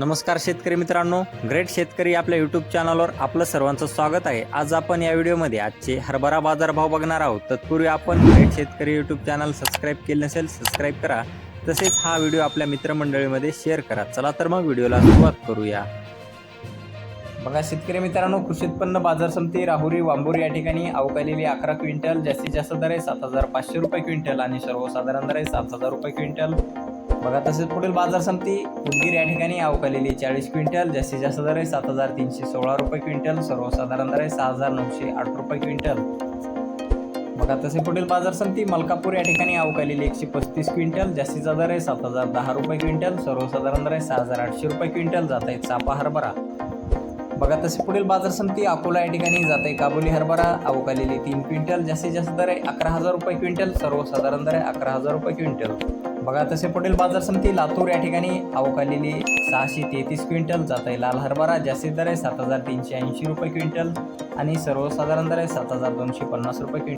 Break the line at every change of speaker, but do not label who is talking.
नमस्कार शेतकरी मित्रांनो ग्रेट शेतकरी आपल्या यूट्यूब चॅनलवर आपलं सर्वांचं स्वागत आहे. आज आपण या व्हिडिओमध्ये आजचे हरभरा बाजारभाव बघणार आहोत. तत्पूर्वी आपण ग्रेट शेतकरी यूट्यूब चॅनल सबस्क्राईब केले नसेल सबस्क्राईब करा. तसेच हा व्हिडिओ आपल्या मित्रमंडळीमध्ये शेअर करा. चला तर मग व्हिडिओला सुरुवात करूया. बघा शेतकरी मित्रांनो कृषी उत्पन्न बाजार समिती राहुरी वांबूर या ठिकाणी अवकालेली अकरा क्विंटल जास्तीत जास्त दर आहे सात हजार पाचशे रुपये क्विंटल आणि सर्वसाधारण दर आहे सात हजार रुपये क्विंटल. बघा तसेच पुढील बाजार समिती उदगीर या ठिकाणी अवकालेली चाळीस क्विंटल जास्तीत जास्त दर आहे सात हजार तीनशे सोळा रुपये क्विंटल सर्वसाधारण दर आहे सहा हजार नऊशे आठ रुपये क्विंटल. बघा तसे पुढील बाजार समिती मलकापूर या ठिकाणी अवकालेली एकशे पस्तीस क्विंटल जास्तीचा दर आहे सात हजार दहा रुपये क्विंटल सर्वसाधारण दर आहे सहा हजार आठशे रुपये क्विंटल जात आहेत चापा हरभरा. बघा तसे पुढील बाजार समिती अकोला या ठिकाणी जात. आहे काबुली हरभरा अवकालेली तीन क्विंटल जास्तीत जास्त दर आहे अकरा हजार रुपये क्विंटल सर्वसाधारण दर आहे अकरा हजार रुपये क्विंटल. बघा तसे पुढील बाजार समिती लातूर या ठिकाणी अवकालेली सहाशे तेहतीस क्विंटल जात आहे लाल हरभरा जास्तीत दर आहे सात हजार तीनशे ऐंशी रुपये क्विंटल आणि सर्वसाधारण दर आहे सात हजार दोनशे पन्नास रुपये क्विंटल.